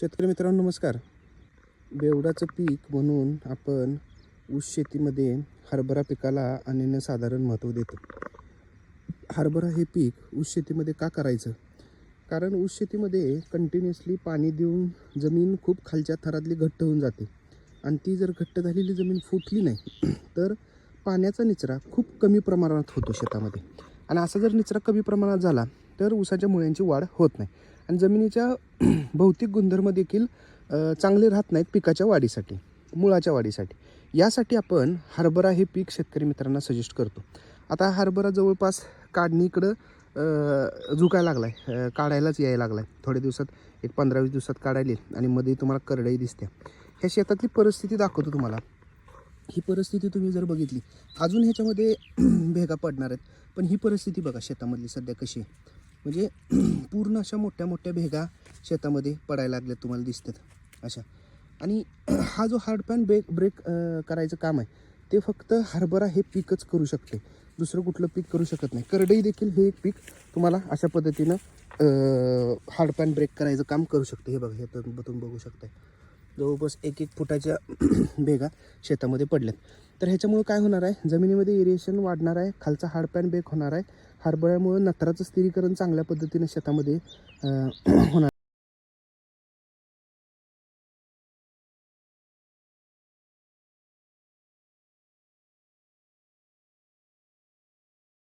शेतकरी मित्रांनो नमस्कार. बेवडाचं पीक म्हणून आपण ऊस शेतीमध्ये हरभरा पिकाला अनन्यसाधारण महत्त्व देतो. हरभरा हे पीक ऊस शेतीमध्ये का करायचं? कारण ऊस शेतीमध्ये कंटिन्युअसली पाणी देऊन जमीन खूप खालच्या थरातली घट्ट होऊन जाते. आणि ती जर घट्ट झालेली जमीन फुटली नाही तर पाण्याचा निचरा खूप कमी प्रमाणात होतो शेतामध्ये. आणि असा जर निचरा कमी प्रमाणात झाला तर ऊसाच्या मुळ्यांची वाढ होत नाही. आणि जमिनीच्या भौतिक गुणधर्म देखील चांगले राहत नाहीत पिकाच्या वाढीसाठी मुळाच्या वाढीसाठी. यासाठी आपण हरभरा हे पीक शेतकरी मित्रांना सजेस्ट करतो. आता हरभरा जवळपास काढणीकडं झुकायला लागला आहे काढायलाच यायला लागला आहे थोड्या दिवसात एक पंधरा वीस दिवसात काढायली आणि मध्ये तुम्हाला करडई दिसते. ह्या शेतातली परिस्थिती दाखवतो तुम्हाला. ही परिस्थिती तुम्ही जर बघितली अजून ह्याच्यामध्ये भेगा पडणार आहेत. पण ही परिस्थिती बघा शेतामधली सध्या कशी आहे. म्हणजे पूर्ण अशा मोठ्या मोठ्या भेगा शेतामध्ये पडायला लागल्यात तुम्हाला दिसतात. अशा. आणि हा जो हार्ड पॅन ब्रेक ब्रेक करायचं काम आहे ते फक्त हरभरा हे पीकच करू शकते. दुसरं कुठलं पीक करू शकत नाही. करडई देखील हे एक पीक तुम्हाला अशा पद्धतीनं हार्ड पॅन ब्रेक करायचं काम करू शकते. हे बघा हे तुम्ही बघू शकताय. जवळपास एक एक फुटाच्या बेगा शेतामध्ये पडल्यात. तर ह्याच्यामुळं काय होणार आहे? जमिनीमध्ये इरिएशन वाढणार आहे खालचा हाडपॅन बेक होणार आहे. हरभऱ्यामुळं नत्राचं स्थिरीकरण चांगल्या पद्धतीने शेतामध्ये होणार